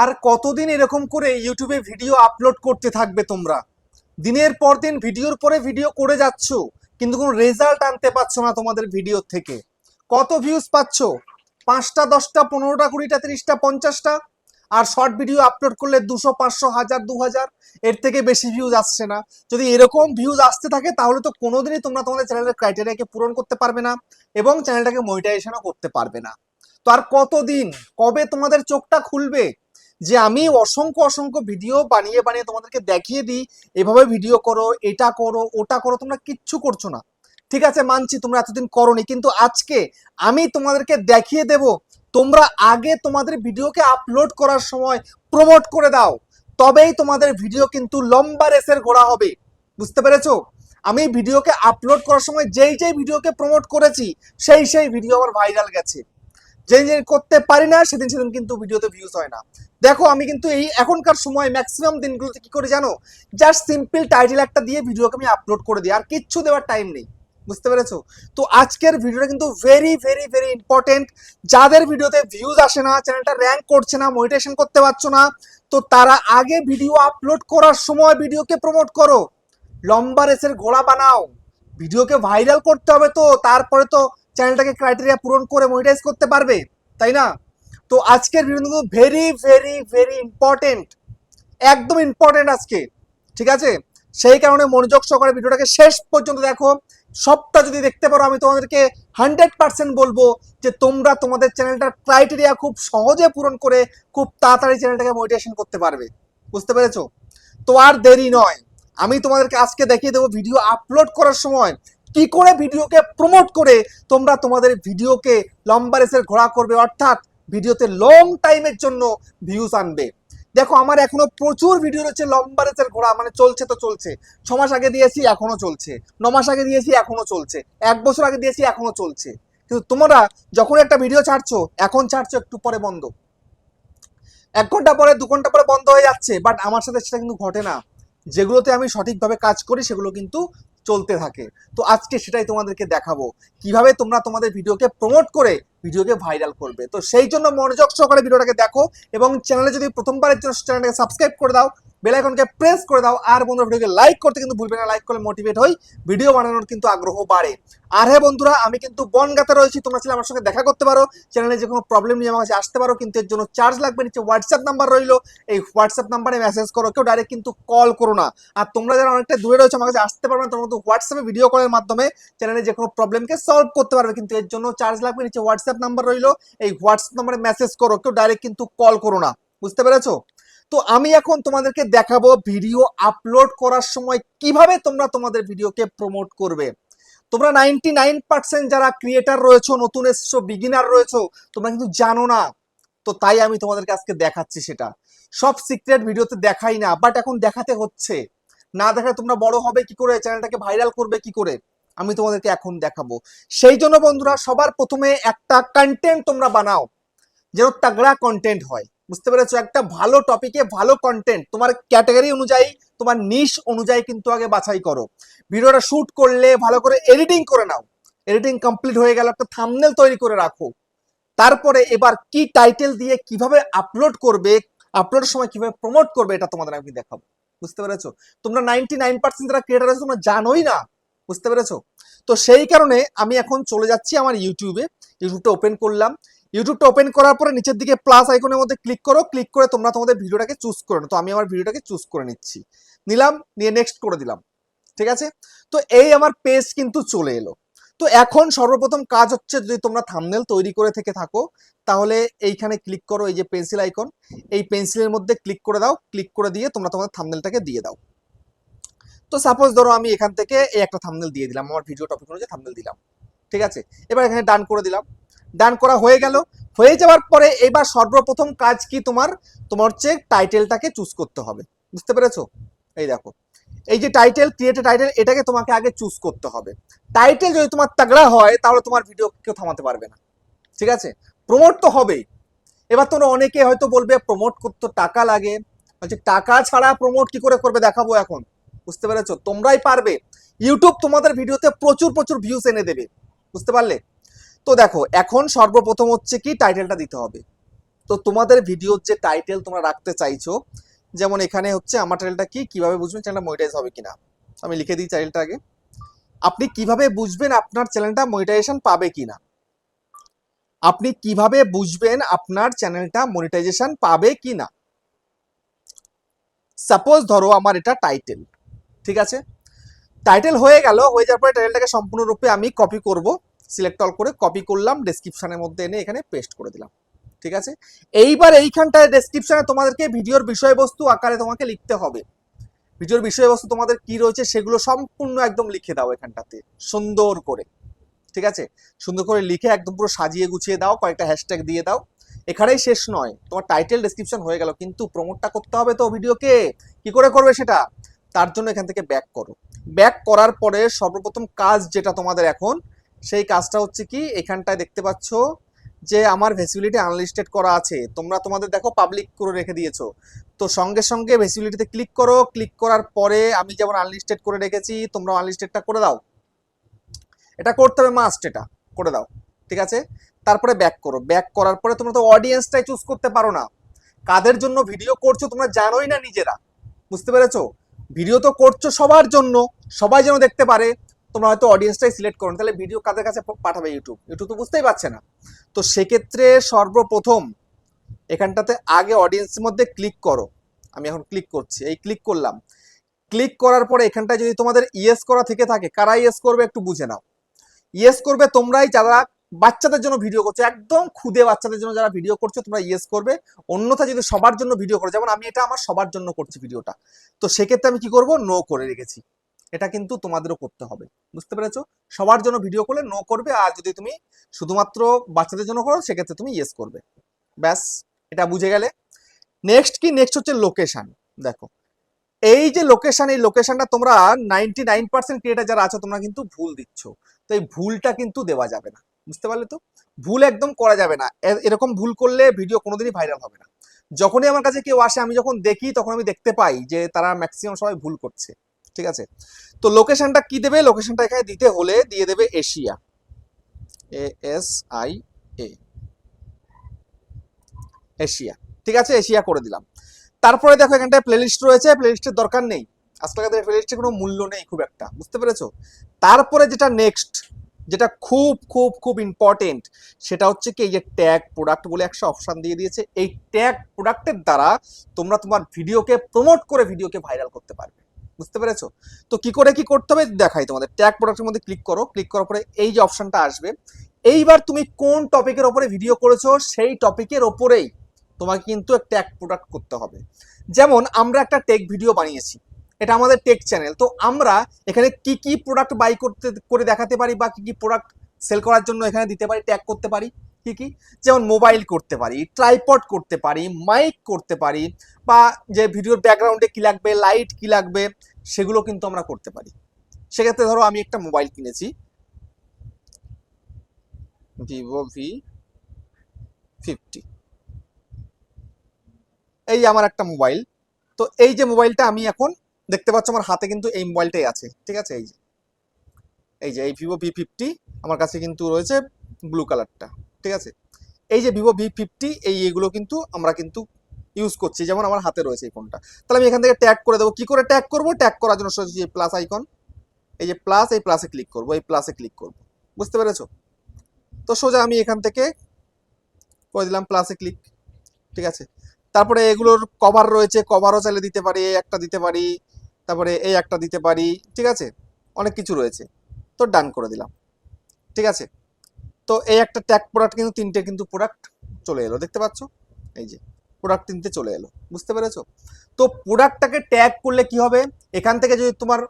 আর কতদিন এরকম করে ইউটিউবে ভিডিও আপলোড করতে থাকবে তোমরা? দিনের পর দিন ভিডিওর পরে ভিডিও করে যাচ্ছ, কিন্তু কোনো রেজাল্ট আনতে পারছ না তোমাদের ভিডিও থেকে। কত ভিউজ পাচ্ছ? পাঁচটা, দশটা, পনেরোটা, কুড়িটা, তিরিশটা, পঞ্চাশটা? আর শর্ট ভিডিও আপলোড করলে দুশো, পাঁচশো, হাজার, দু হাজার? এর থেকে বেশি ভিউজ আসছে না। যদি এরকম ভিউজ আসতে থাকে, তাহলে তো কোনোদিনই তোমরা তোমাদের চ্যানেলের ক্রাইটেরিয়াকে পূরণ করতে পারবে না এবং চ্যানেলটাকে মনিটাইজেশনও করতে পারবে না। তো আর কতদিন? কবে তোমাদের চোখটা খুলবে? যে আমি অসংখ্য অসংখ্য ভিডিও বানিয়ে বানিয়ে তোমাদেরকে দেখিয়ে দিই, এভাবে ভিডিও করো, এটা করো, ওটা করো, তোমরা কিচ্ছু করছ না। ঠিক আছে, মানছি, তোমরা এতদিন করনি, কিন্তু আজকে আমি তোমাদেরকে দেখিয়ে দেব, তোমরা আগে তোমাদের ভিডিওকে আপলোড করার সময় প্রমোট করে দাও, তবেই তোমাদের ভিডিও কিন্তু লম্বা রেসের ঘোড়া হবে। বুঝতে পেরেছ? আমি ভিডিওকে আপলোড করার সময় যেই যেই ভিডিওকে প্রমোট করেছি, সেই সেই ভিডিও আমার ভাইরাল গেছে। যেই করতে পারি না, সেদিন সেদিন কিন্তু ভিডিওতে ভিউজ হয় না। দেখো, আমি কিন্তু এই এখনকার সময় ম্যাক্সিমাম দিনগুলোতে কি করে জানো? জাস্ট সিম্পল টাইটেল একটা দিয়ে ভিডিওকে আমি আপলোড করে দিই, আর কিচ্ছু দেওয়ার টাইম নেই। বুঝতে পেরেছ? তো আজকের ভিডিওটা কিন্তু ভেরি ভেরি ভেরি ইম্পর্টেন্ট যাদের ভিডিওতে ভিউজ আসে না চ্যানেলটা র্যাঙ্ক করছে না মনিটেশন করতে পারছ না, তো তারা আগে ভিডিও আপলোড করার সময় ভিডিওকে প্রমোট করো। লম্বা রেসের ঘোড়া বানাও। ভিডিওকে ভাইরাল করতে হবে তো, তারপরে তো চ্যানেলটাকে ক্রাইটেরিয়া পূরণ করে মনিটাইজ করতে পারবে, তাই না? তো আজকের ভিডিও কিন্তু ভেরি ভেরি ভেরি ইম্পর্টেন্ট একদম ইম্পর্টেন্ট আজকে, ঠিক আছে? সেই কারণে মনোযোগ সহকারে ভিডিওটাকে শেষ পর্যন্ত দেখো। সবটা যদি দেখতে পারো, আমি তোমাদেরকে হান্ড্রেড পার্সেন্ট বলব যে তোমরা তোমাদের চ্যানেলটার ক্রাইটেরিয়া খুব সহজে পূরণ করে খুব তাড়াতাড়ি চ্যানেলটাকে মোটিভেশন করতে পারবে। বুঝতে পেরেছ? তো আর দেরি নয়। আমি তোমাদেরকে আজকে দেখিয়ে দেবো ভিডিও আপলোড করার সময় কি করে ভিডিওকে প্রমোট করে তোমরা তোমাদের ভিডিওকে লম্বা রেসের ঘোড়া করবে? অর্থাৎ ভিডিওতে লং টাইমের জন্য ভিউজ আনবে। দেখো, আমার এখনও প্রচুর ভিডিও রয়েছে লম্বা রেসের ঘোড়া মানে চলছে তো চলছে। ছ মাস আগে দিয়েছি, এখনও চলছে। ন মাস আগে দিয়েছি, এখনও চলছে। এক বছর আগে দিয়েছি, এখনও চলছে। কিন্তু তোমরা যখন একটা ভিডিও ছাড়ছো, এখন ছাড়ছো একটু পরে বন্ধ। এক ঘণ্টা পরে, দু ঘণ্টা পরে বন্ধ হয়ে যাচ্ছে বাট আমার সাথে সেটা কিন্তু ঘটে না। যেগুলোতে আমি সঠিকভাবে কাজ করি, সেগুলো কিন্তু চলতে থাকে। তো আজকে সেটাই তোমাদেরকে দেখাবো। কীভাবে তোমরা তোমাদের ভিডিওকে প্রমোট করে ভিডিওকে ভাইরাল করবে। তো সেই জন্য মনোযোগ সহকারে ভিডিওটাকে দেখো এবং চ্যানেলে যদি প্রথমবারের জন্য চ্যানেলটাকে সাবস্ক্রাইব করে দাও বেল আইকনকে প্রেস করে দাও, আর বন্ধুরা ভিডিওকে লাইক করতে কিন্তু ভুলবে না লাইক করলে মোটিভেট হই ভিডিও বানানোর কিন্তু আগ্রহ বাড়ে। আর হ্যাঁ বন্ধুরা, আমি কিন্তু বনগাতে রয়েছি, তোমরা চাইলে আমার সঙ্গে দেখা করতে পারো। চ্যানেলে যে কোনো প্রবলেম নিয়ে আমার কাছে আসতে পারো, কিন্তু এর জন্য চার্জ লাগবে নিচে হোয়াটসঅ্যাপ নাম্বার রইল। এই হোয়াটসঅ্যাপ নাম্বারে মেসেজ করো, কেউ ডাইরেক্ট কিন্তু কল করো না। আর তোমরা যারা অনেকটা দূরে রয়েছে আমার কাছে আসতে পারবে না, তোমরা কিন্তু হোয়াটসঅ্যাপে ভিডিও কলের মাধ্যমে চ্যানেলে যে কোনো প্রবলেমকে সলভ করতে পারবে, কিন্তু এর জন্য চার্জ লাগবে নিচে হোয়াটসঅ্যাপ নাম্বার রইল, এই হোয়াটসঅ্যাপ নাম্বারে মেসেজ করো, কেউ ডাইরেক্ট কিন্তু কল করো না, বুঝতে পেরেছ? তো আমি এখন তোমাদেরকে দেখাবো ভিডিও আপলোড করার সময় কীভাবে তোমরা তোমাদের ভিডিওকে প্রমোট করবে। তোমরা নাইনটি নাইন পার্সেন্ট যারা ক্রিয়েটার রয়েছো, নতুন এসছো বিগিনার রয়েছো, তোমরা কিন্তু জানো না। তো তাই আমি তোমাদেরকে আজকে দেখাচ্ছি সেটা। সব সিক্রেট ভিডিওতে দেখাই না বাট এখন দেখাতে হচ্ছে। না দেখালে তোমরা বড় হবে কি করে? চ্যানেলটাকে ভাইরাল করবে কি করে? আমি তোমাদেরকে এখন দেখাবো। সেই জন্য বন্ধুরা, সবার প্রথমে একটা কন্টেন্ট তোমরা বানাও, যেন তাগড়া কন্টেন্ট হয়। বুঝতে পেরেছ? একটা ভালো টপিকে ভালো কন্টেন্ট তোমার ক্যাটাগরি অনুযায়ী, তোমার নিশ অনুযায়ী কিন্তু আগে বাছাই করো। ভিডিওটা শুট করলে ভালো করে এডিটিং করে নাও। এডিটিং কমপ্লিট হয়ে গেল একটা থামনেল তৈরি করে রাখো। তারপরে এবার কি টাইটেল দিয়ে কীভাবে আপলোড করবে আপলোডের সময় কীভাবে প্রমোট করবে, এটা তোমাদের আমি দেখাবো। বুঝতে পেরেছ? তোমরা নাইনটি নাইন পার্সেন্ট যারা ক্রিয়েটার আছে তোমরা জানোই না বুঝতে পেরেছ? তো সেই কারণে আমি এখন চলে যাচ্ছি আমার ইউটিউবে ইউটিউবটা ওপেন করলাম। ইউটিউবটা ওপেন করার পরে নিচের দিকে প্লাস আইকনের মধ্যে ক্লিক করো। ক্লিক করে তোমরা তোমাদের ভিডিওটাকে চুজ করে তো আমি আমার ভিডিওটাকে চুজ করে নিচ্ছি। নিলাম, নিয়ে নেক্সট করে দিলাম। ঠিক আছে? তো এই আমার পেজ কিন্তু চলে এলো। তো এখন সর্বপ্রথম কাজ হচ্ছে যদি তোমরা থামনেল তৈরি করে থেকে থাকো, তাহলে এইখানে ক্লিক করো এই যে পেন্সিল আইকন এই পেন্সিলের মধ্যে ক্লিক করে দাও। ক্লিক করে দিয়ে তোমরা তোমাদের থামনেলটাকে দিয়ে দাও। তো সাপোজ ধরো আমি এখান থেকে এই একটা থামনেল দিয়ে দিলাম, আমার ভিডিও টপিক অনুযায়ী থামনেল দিলাম, ঠিক আছে? এবার এখানে ডান করে দিলাম। ডান করা হয়ে গেল। হয়ে যাওয়ার পরে এবার সর্বপ্রথম কাজ কি তোমার? তোমার হচ্ছে টাইটেলটাকে চুজ করতে হবে। বুঝতে পেরেছ? এই দেখো। এই যে টাইটেল ক্রিয়েটেড টাইটেল এটাকে তোমাকে আগে চুজ করতে হবে। টাইটেল যদি তোমার তাগড়া হয়, তাহলে তোমার ভিডিও কেউ থামাতে পারবে না। ঠিক আছে? প্রমোট তো হবেই। এবার তোমরা অনেকে হয়তো বলবে প্রমোট করতে টাকা লাগে। বলছে, টাকা ছাড়া প্রমোট কি করে করবে? দেখাবো এখন। বুঝতে পেরেছ? তোমরাই পারবে। ইউটিউব তোমাদের ভিডিওতে প্রচুর প্রচুর ভিউস এনে দেবে। বুঝতে পারলে? তো দেখো, এখন সর্বপ্রথম হচ্ছে কি টাইটেলটা দিতে হবে। তো তোমাদের ভিডিওর যে টাইটেল তোমরা রাখতে চাইছো, যেমন এখানে হচ্ছে আমার চ্যানেলটা কি, কীভাবে বুঝবেন চ্যানেলটা মনিটাইজ হবে কিনা? আমি লিখে দিই চ্যানেলটা আগে। আপনি কীভাবে বুঝবেন আপনার চ্যানেলটা মনিটাইজেশন পাবে কিনা? আপনি কীভাবে বুঝবেন আপনার চ্যানেলটা মনিটাইজেশন পাবে কিনা? সাপোজ ধরো আমার এটা টাইটেল ঠিক আছে? টাইটেল হয়ে গেল, হয়ে যাওয়ার পরে টাইটেলটাকে সম্পূর্ণরূপে আমি কপি করব। সিলেক্ট অল করে কপি করলাম ডেসক্রিপশনের মধ্যে এনে এখানে পেস্ট করে দিলাম। ঠিক আছে? এইবার এইখানটায় ডেসক্রিপশনে তোমাদেরকে ভিডিওর বিষয়বস্তু আকারে তোমাকে লিখতে হবে। ভিডিওর বিষয়বস্তু তোমাদের কি রয়েছে সেগুলো সম্পূর্ণ একদম লিখে দাও এখানটাতে, সুন্দর করে। ঠিক আছে? সুন্দর করে লিখে একদম পুরো সাজিয়ে গুছিয়ে দাও, কয়েকটা হ্যাশট্যাগ দিয়ে দাও। এখানেই শেষ নয়, তোমার টাইটেল ডেসক্রিপশন হয়ে গেল। কিন্তু প্রমোটটা করতে হবে তো ভিডিওকে। কি করে করবে সেটা? তার জন্য এখান থেকে ব্যাক করো। ব্যাক করার পরে সর্বপ্রথম কাজ যেটা তোমাদের এখন, সেই কাজটা হচ্ছে কি, এখানটায় দেখতে পাচ্ছ যে আমার ভেসিবিলিটি আনলিস্টেড করা আছে। তোমরা তোমাদের দেখো পাবলিক করে রেখে দিয়েছ। তো সঙ্গে সঙ্গে ভেসিবিলিটিতে ক্লিক করো। ক্লিক করার পরে আমি যেমন আনলিস্টেড করে রেখেছি তোমরা আনলিস্টেডটা করে দাও। এটা করতে হবে মাস্ট এটা, করে দাও। ঠিক আছে? তারপরে ব্যাক করো। ব্যাক করার পরে তোমরা তো অডিয়েন্সটাই চুজ করতে পারো না। কাদের জন্য ভিডিও করছ তোমরা জানোই না নিজেরা। বুঝতে পেরেছ? ভিডিও তো করছ সবার জন্য, সবাই যেন দেখতে পারে, তোমরা হয়তো অডিয়েন্সটাই সিলেক্ট করো তাহলে ভিডিও কাদের কাছে পাঠাবে ইউটিউব ইউটিউব তো বুঝতেই পারছে না। তো সেক্ষেত্রে সর্বপ্রথম এখানটাতে আগে অডিয়েন্সের মধ্যে ক্লিক করো। আমি এখন ক্লিক করছি, এই ক্লিক করলাম। ক্লিক করার পরে এখানটায় যদি তোমাদের ইয়েস করা থেকে থাকে, কারা ইয়েস করবে একটু বুঝে নাও। ইয়েস করবে তোমরাই, যারা বাচ্চাদের জন্য ভিডিও করছ, একদম খুদে বাচ্চাদের জন্য যারা ভিডিও করছ, তোমরা ইয়েস করবে। অন্যথা যদি সবার জন্য ভিডিও করো, যেমন আমি এটা আমার সবার জন্য করছি ভিডিওটা তো সেক্ষেত্রে আমি কি করব? নো করে রেখেছি। এটা কিন্তু তোমাদেরও করতে হবে। বুঝতে পেরেছ? সবার জন্য ভিডিও করলে নো করবে, আর যদি তুমি শুধুমাত্র বাচ্চাদের জন্য করো, সেক্ষেত্রে তুমি ইয়েস করবে। ব্যাস, এটা বুঝে গেলে। নেক্সট কি? নেক্সট হচ্ছে লোকেশন দেখো, এই যে লোকেশন এই লোকেশনটা তোমরা নাইনটি নাইন পার্সেন্ট ক্রিয়েটার যারা আছো, তোমরা কিন্তু ভুল দিচ্ছ। তো এই ভুলটা কিন্তু দেওয়া যাবে না। বুঝতে পারলে তো? ভুল একদম করা যাবে না। এরকম ভুল করলে ভিডিও কোনোদিনই ভাইরাল হবে না। যখনই আমার কাছে কেউ আসে, আমি যখন দেখি, তখন আমি দেখতে পাই যে তারা ম্যাক্সিমাম সবাই ভুল করছে। ঠিক আছে? তো লোকেশনটা কি দেবে? লোকেশনটা এখানে দিতে হলে দিয়ে দেবে Asia A S I A Asia ঠিক আছে? এশিয়া করে দিলাম। তারপরে দেখো, এখানটায় প্লেলিস্ট রয়েছে। প্লেলিস্টের দরকার নেই। আজকালকার প্লেলিস্টের কোনো মূল্য নেই খুব একটা। বুঝতে পেরেছ? তারপরে যেটা নেক্সট যেটা খুব খুব খুব ইম্পর্টেন্ট সেটা হচ্ছে কি, এই যে ট্যাগ প্রোডাক্ট বলে একটা অপশন দিয়ে দিয়েছে। এই ট্যাগ প্রোডাক্টের দ্বারা তোমরা তোমার ভিডিওকে প্রমোট করে ভিডিওকে ভাইরাল করতে পারবে। বুঝতে পেরেছ? তো কি করে কি করতে হবে? দেখাই তোমাদের। ট্যাগ প্রোডাক্টের মধ্যে ক্লিক করো। ক্লিক করার পরে এই যে অপশনটা আসবে। এইবার তুমি কোন টপিকের ওপরে ভিডিও করেছ, সেই টপিকের ওপরেই তোমাকে কিন্তু ট্যাগ প্রোডাক্ট করতে হবে। যেমন আমরা একটা টেক ভিডিও বানিয়েছি। এটা আমাদের টেক চ্যানেল তো আমরা এখানে কি কি প্রোডাক্ট বাই করতে, করে দেখাতে পারি বা কি কি প্রোডাক্ট সেল করার জন্য এখানে দিতে পারি ট্যাগ করতে পারি, কি কি? যেমন মোবাইল করতে পারি ট্রাইপড করতে পারি মাইক করতে পারি, বা যে ভিডিওর ব্যাকগ্রাউন্ডে কি লাগবে লাইট কি লাগবে, সেগুলো কিন্তু আমরা করতে পারি। সেক্ষেত্রে ধরো আমি একটা মোবাইল কিনেছি। ভিভো ভি ফিফটি এই আমার একটা মোবাইল তো এই যে মোবাইলটা আমি এখন দেখতে পাচ্ছ আমার হাতে কিন্তু এই মোবাইলটাই আছে, ঠিক আছে? এই যে এই যে, এই ভিভো ভি ফিফটি আমার কাছে কিন্তু রয়েছে ব্লু কালারটা ঠিক আছে? এই যে ভিভো ভি ফিফটি এই এগুলো কিন্তু আমরা কিন্তু ইউজ করছি, যেমন আমার হাতে রয়েছে এই ফোনটা। তাহলে আমি এখান থেকে ট্যাগ করে দেবো। কি করে ট্যাগ করব? ট্যাগ করার জন্য যে প্লাস আইকন এই যে প্লাস এই প্লাসে ক্লিক করব, এই প্লাসে ক্লিক করব। বুঝতে পেরেছ? তো সোজা আমি এখান থেকে করে দিলাম প্লাসে ক্লিক ঠিক আছে? তারপরে এগুলোর কভার রয়েছে কভারও চাইলে দিতে পারি, একটা দিতে পারি তারপরে এই একটা দিতে পারি, ঠিক আছে? অনেক কিছু রয়েছে। তো ডান করে দিলাম। ঠিক আছে? তো এই একটা ট্যাগ প্রোডাক্ট কিন্তু তিনটে কিন্তু প্রোডাক্ট চলে এলো, দেখতে পাচ্ছ? এই যে প্রোডাক্ট তিনটে চলে এলো, বুঝতে পেরেছ? তো প্রোডাক্টটাকে ট্যাগ করলে কি হবে? এখান থেকে যদি তোমার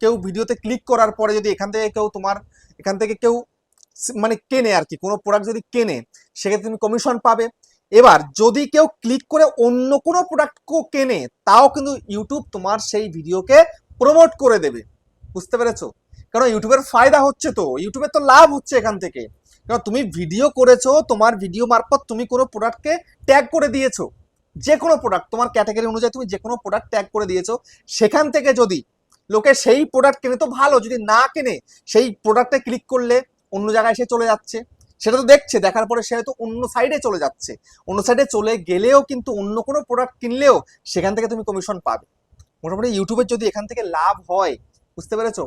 কেউ ভিডিওতে ক্লিক করার পরে যদি এখান থেকে কেউ তোমার, এখান থেকে কেউ মানে কেনে আর কি, কোনো প্রোডাক্ট যদি কেনে, সেক্ষেত্রে তুমি কমিশন পাবে। এবার যদি কেউ ক্লিক করে অন্য কোনো প্রোডাক্ট কেনে, তাও কিন্তু ইউটিউব তোমার সেই ভিডিওকে প্রমোট করে দেবে। বুঝতে পেরেছ? কারণ ইউটিউবের ফায়দা হচ্ছে তো ইউটিউবের তো লাভ হচ্ছে এখান থেকে। কারণ তুমি ভিডিও করেছ, তোমার ভিডিও মারফত তুমি কোনো প্রোডাক্টকে ট্যাগ করে দিয়েছ। যে কোনো প্রোডাক্ট তোমার ক্যাটাগরি অনুযায়ী তুমি যে কোনো প্রোডাক্ট ট্যাগ করে দিয়েছ, সেখান থেকে যদি লোকে সেই প্রোডাক্ট কেনে, তো ভালো, যদি না কেনে, সেই প্রোডাক্টে ক্লিক করলে অন্য জায়গায় এসে চলে যাচ্ছে। সেটা তো দেখছে, দেখার পরে সে হয়তো অন্য সাইডে চলে যাচ্ছে। অন্য সাইডে চলে গেলেও কিন্তু অন্য কোনো প্রোডাক্ট কিনলেও সেখান থেকে তুমি কমিশন পাবে। মোটামুটি ইউটিউবের যদি এখান থেকে লাভ হয়, বুঝতে পেরেছ?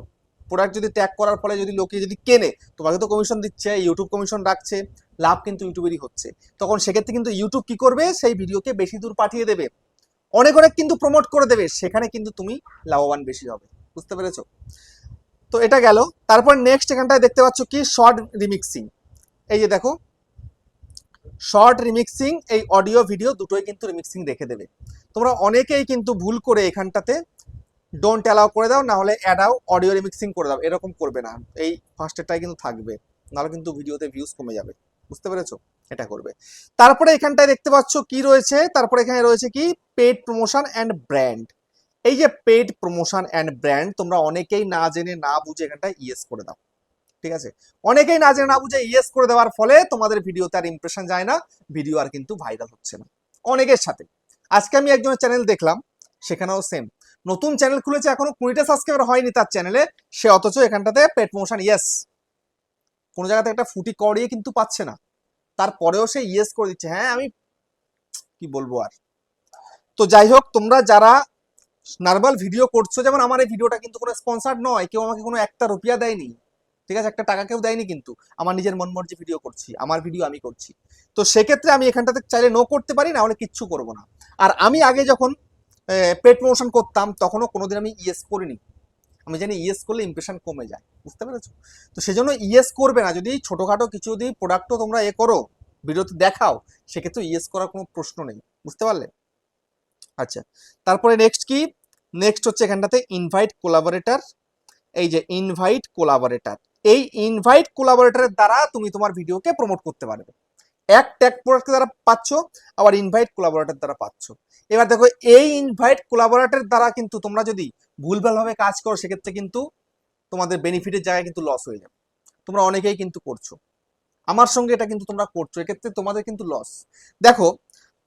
প্রোডাক্ট যদি ট্যাগ করার ফলে যদি লোকে যদি কেনে, তোমাকে তো কমিশন দিচ্ছে ইউটিউব কমিশন রাখছে, লাভ কিন্তু ইউটিউবেরই হচ্ছে। তখন সেক্ষেত্রে কিন্তু ইউটিউব কি করবে? সেই ভিডিওকে বেশি দূর পাঠিয়ে দেবে। অনেক অনেক কিন্তু প্রমোট করে দেবে, সেখানে কিন্তু তুমি লাভবান বেশি হবে। বুঝতে পেরেছ? তো এটা গেল। তারপর নেক্সট এখানটায় দেখতে পাচ্ছ কি? শর্ট রিমিক্সিং এই যে দেখো শর্ট রিমিক্সিং এই অডিও ভিডিও দুটোই কিন্তু রিমিক্সিং রেখে দেবে। তোমরা অনেকেই কিন্তু ভুল করে এখানটাতে ডোন্ট অ্যালাউ করে দাও না হলে অ্যাডাও অডিও রিমিক্সিং করে দাও, এরকম করবে না। এই ফার্স্টেরটাই কিন্তু থাকবে, নাহলে কিন্তু ভিডিওতে ভিউজ কমে যাবে। বুঝতে পেরেছ? এটা করবে। তারপরে এখানটায় দেখতে পাচ্ছ কি রয়েছে? তারপরে এখানে রয়েছে কি? পেড প্রমোশন অ্যান্ড ব্র্যান্ড এই যে পেড প্রমোশন অ্যান্ড ব্র্যান্ড তোমরা অনেকেই না জেনে, না বুঝে এখানটায় ইয়েস করে দাও। ঠিক আছে? অনেকেই না জেনে না বুঝে ইয়েস করে দেওয়ার ফলে তোমাদের ভিডিওতে আর ইমপ্রেশন যায় না ভিডিও আর কিন্তু ভাইরাল হচ্ছে না। অনেকের সাথে। আজকে আমি একজনের চ্যানেল দেখলাম, সেখানেও সেম নতুন চ্যানেল খুলেছে, এখনও কুড়িটা সাবস্ক্রাইবার হয়নি তার চ্যানেলে সে অথচ এখানটাতে পেড প্রমোশন ইয়েস কোনো জায়গাতে একটা ফুটি করিয়ে কিন্তু পাচ্ছে না। তারপরেও সে ইয়েস করে দিচ্ছে। হ্যাঁ আমি কি বলব আর? তো যাই হোক, তোমরা যারা নর্মাল ভিডিও করছ, যেমন আমার এই ভিডিওটা কিন্তু কোনো স্পন্সার নয়, কেউ আমাকে কোনো একটা রুপিয়া দেয়নি। ঠিক আছে? একটা টাকা কেউ দেয়নি কিন্তু। আমার নিজের মন মর্জি ভিডিও করছি, আমার ভিডিও আমি করছি। তো সেক্ষেত্রে আমি এখানটাতে চাইলে নো করতে পারি, না হলে কিচ্ছু করব না। আর আমি আগে যখন পেট প্রমোশন করতাম, তখনও কোনোদিন আমি ইয়েস করিনি। আমি জানি ইয়েস করলে ইমপ্রেশন কমে যায়, বুঝতে পেরেছ? তো সেজন্য ইয়েস করবে না। যদি ছোটোখাটো কিছু যদি প্রোডাক্টও তোমরা এ করো ভিডিওতে দেখাও, সেক্ষেত্রে ইয়েস করার কোনো প্রশ্ন নেই, বুঝতে পারলে? আচ্ছা তারপরে নেক্সট কি? নেক্সট হচ্ছে এখানটাতে ইনভাইট কোলাবোরেটর এই যে ইনভাইট কোলাবোরেটর এই ইনভাইট কোলাবোরেটরের দ্বারা তুমি তোমার ভিডিওকে প্রমোট করতে পারবে। এক ট্যাগ প্রোডাক্টের দ্বারা পাচ্ছ, আবার ইনভাইট কোলাবোরেটর দ্বারা পাচ্ছ। এবার দেখো, এই ইনভাইট কোলাবোরেটর দ্বারা কিন্তু তোমরা যদি ভুলভালভাবে কাজ করো, সেক্ষেত্রে কিন্তু তোমাদের বেনিফিটের জায়গায় কিন্তু লস হয়ে যাবে। তোমরা অনেকেই কিন্তু করছ। আমার সঙ্গে এটা কিন্তু তোমরা করছ, এক্ষেত্রে তোমাদের কিন্তু লস দেখো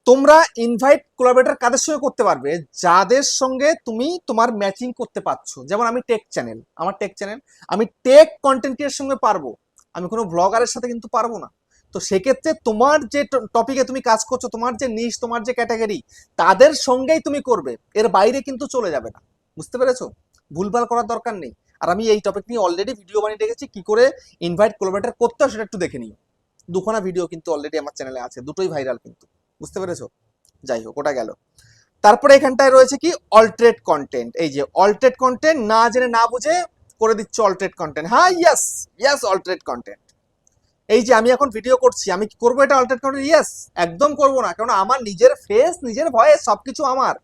তোমরা ইনভাইট কোলাবরেটর কাদের সঙ্গে করতে পারবে? যাদের সঙ্গে তুমি তোমার ম্যাচিং করতে পারছ। যেমন আমি টেক চ্যানেল আমার টেক চ্যানেল আমি টেক কন্টেন্টের সঙ্গে পারব। আমি কোনো ব্লগারের সাথে কিন্তু পারব না। তো সেক্ষেত্রে তোমার যে টপিকে তুমি কাজ করছ, তোমার যে নিশ তোমার যে ক্যাটাগরি তাদের সঙ্গেই তুমি করবে। এর বাইরে কিন্তু চলে যাবে না। বুঝতে পেরেছ? ভুলভাল করার দরকার নেই। আর আমি এই টপিক নিয়ে অলরেডি ভিডিও বানিয়ে রেখেছি। কি করে ইনভাইট কোলাবরেটর করতে হয় সেটা একটু দেখে নিও। দুখানা ভিডিও কিন্তু অলরেডি আমার চ্যানেলে আছে। দুটোই ভাইরাল কিন্তু। বুঝতে পেরেছ? যাই হোক, ওটা গেল। তারপরে এখানটায় রয়েছে কি? অল্টারেট কন্টেন্ট এই যে অল্টারেট কন্টেন্ট না জেনে না বুঝে করে দিচ্ছে অল্টারেট কন্টেন্ট হ্যাঁ ইয়াস ইয়াস অল্টারেট কন্টেন্ট এই যে আমি এখন ভিডিও করছি, আমি কি করব এটা অল্টারেট কন্টেন্ট ইয়েস একদম করব না। কারণ আমার নিজের ফেস নিজের ভয়েস সবকিছু আমার।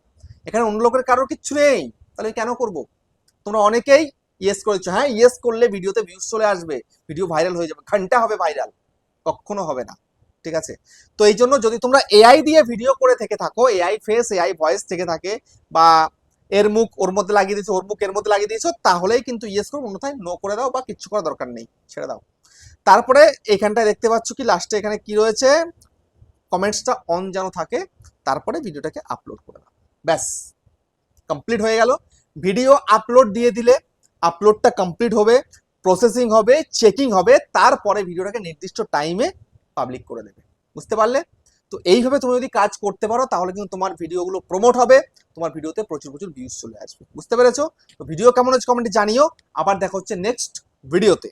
এখানে অন্য লোকের কারোর কিচ্ছু নেই। তাহলে কেন করব? তোমরা অনেকেই ইয়েস করেছ। হ্যাঁ ইয়েস করলে ভিডিওতে ভিউজ চলে আসবে। ভিডিও ভাইরাল হয়ে যাবে। ঘণ্টা হবে ভাইরাল কখনো হবে না। ঠিক আছে? তো এই জন্য যদি তোমরা এআই দিয়ে ভিডিও করে থেকে থাকো এআই ফেস এআই ভয়েস থেকে থাকে বা এর মুখ ওর মধ্যে লাগিয়ে দিয়েছ, ওর মুখ এর মধ্যে লাগিয়ে দিয়েছ, তাহলেই কিন্তু ইয়েস করো, অন্যথায় নো করে দাও বা কিচ্ছু করার দরকার নেই, ছেড়ে দাও। তারপরে এখানটায় দেখতে পাচ্ছ কি লাস্টে এখানে কি রয়েছে? কমেন্টসটা অন যেন থাকে, তারপরে ভিডিওটাকে আপলোড করে দাও। ব্যাস কমপ্লিট হয়ে গেল। ভিডিও আপলোড দিয়ে দিলে আপলোডটা কমপ্লিট হবে প্রসেসিং হবে চেকিং হবে, তারপরে ভিডিওটাকে নির্দিষ্ট টাইমে পাবলিক করে দেবে। বুঝতে পারলে? তো এইভাবে তুমি যদি কাজ করতে পারো, তাহলে কিন্তু তোমার ভিডিওগুলো প্রমোট হবে, তোমার ভিডিওতে প্রচুর প্রচুর ভিউজ চলে আসবে। বুঝতে পেরেছ? তো ভিডিও কেমন হচ্ছে কমেন্টে জানিও। আবার দেখা হচ্ছে নেক্সট ভিডিওতে